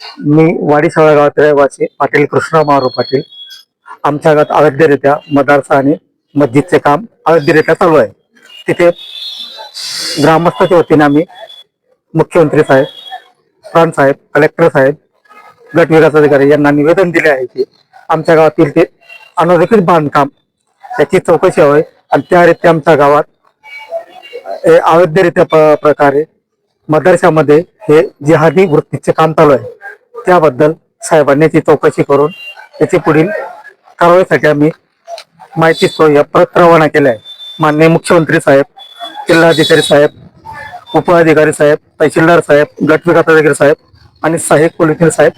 मी वाडी सगळ्या गावात रहिवासी पाटील कृष्णराव मारू पाटील. आमच्या गावात अवैधरित्या मदारसा आणि मस्जिदचे काम अवैधरित्या चालू आहे. तिथे ग्रामस्थाच्या वतीने आम्ही मुख्यमंत्री साहेब प्राण साहेब कलेक्टर साहेब गटविकास अधिकारी यांना निवेदन दिले आहे की आमच्या गावातील ते अनधिकृत बांधकाम त्याची चौकशी हवी आणि त्यारित्या आमच्या गावात अवैधरित्या प- प्रकारे मदरशामध्ये हे जिहादी वृत्तीचे काम चालू आहे. त्याबद्दल साहेबांनी ती चौकशी करून त्याची पुढील कारवाईसाठी आम्ही माहिती सोय परत रवाना केल्या आहे माननीय मुख्यमंत्री साहेब जिल्हाधिकारी साहेब उपअधिकारी साहेब तहसीलदार साहेब गट विकास अधिकारी साहेब आणि सहाय्यक पोलीस साहेब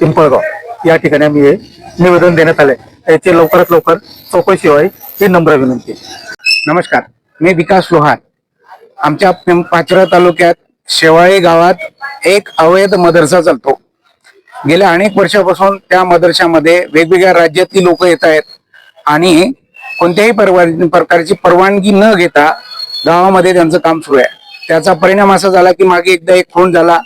पिंपळगाव. या ठिकाणी आम्ही हे निवेदन देण्यात आले याची लवकरात लवकर चौकशी व्हावी ही नम्र विनंती. नमस्कार. मी विकास लोहार. आमच्या पाचरा तालुक्यात शेवाळे गावात एक अवैध मदरसा चालतो. गेल्या अनेक वर्षापासून त्या मदरशामध्ये वेगवेगळ्या राज्यातली लोक येत आहेत. आणि कोणत्याही परवा- प्रकारची परवानगी न घेता गावामध्ये त्यांचं काम सुरू आहे. त्याचा परिणाम असा झाला की मागे एकदा एक खून झाला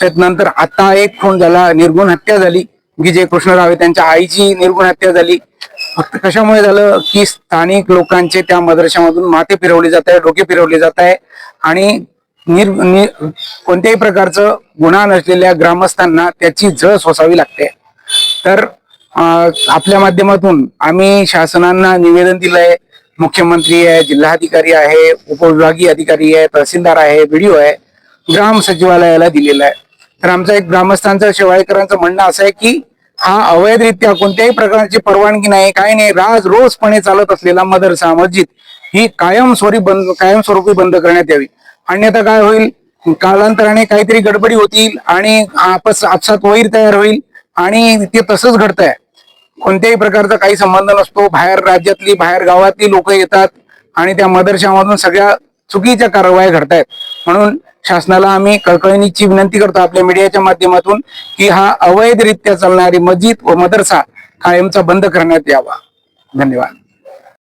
त्यानंतर आता एक खून झाला निर्गुण हत्या झाली विजय कृष्णराव आहे त्यांच्या आईची निर्गुण हत्या झाली. फक्त कशामुळे झालं की स्थानिक लोकांचे त्या मदरशामधून माथे फिरवले जात आहे डोके फिरवले जात आहे. आणि निर, कोणत्याही प्रकारचं गुन्हा नसलेल्या ग्रामस्थांना त्याची झळ सोसावी लागते. तर आपल्या माध्यमातून आम्ही शासनांना निवेदन दिलंय. मुख्यमंत्री आहे जिल्हाधिकारी आहे उपविभागीय अधिकारी आहे तहसीलदार आहे व्हिडिओ आहे ग्राम सचिवालयाला दिलेला आहे. तर आमचं एक ग्रामस्थांचं शेवाळेकरांचं म्हणणं असं आहे की हा अवैधरित्या कोणत्याही प्रकारची परवानगी नाही काही नाही राज रोजपणे चालत असलेला मदरसा मस्जिद ही कायमस्वरूपी बंद कायमस्वरूपी बंद करण्यात यावी. अन्यथा काय होईल? कालांतराने काहीतरी गडबडी होतील आणि आपस आपसात वैर तयार होईल आणि ते तसंच घडतंय. कोणत्याही प्रकारचा काही संबंध नसतो. बाहेर राज्यातली बाहेर गावातली लोक येतात आणि त्या मदरशामधून सगळ्या चुकीच्या कारवाया घडतायत. म्हणून शासनाला आम्ही कळकळणीची विनंती करतो आपल्या मीडियाच्या माध्यमातून की हा अवैधरित्या चालणारी मस्जिद व मदरसा कायमचा बंद करण्यात यावा. धन्यवाद.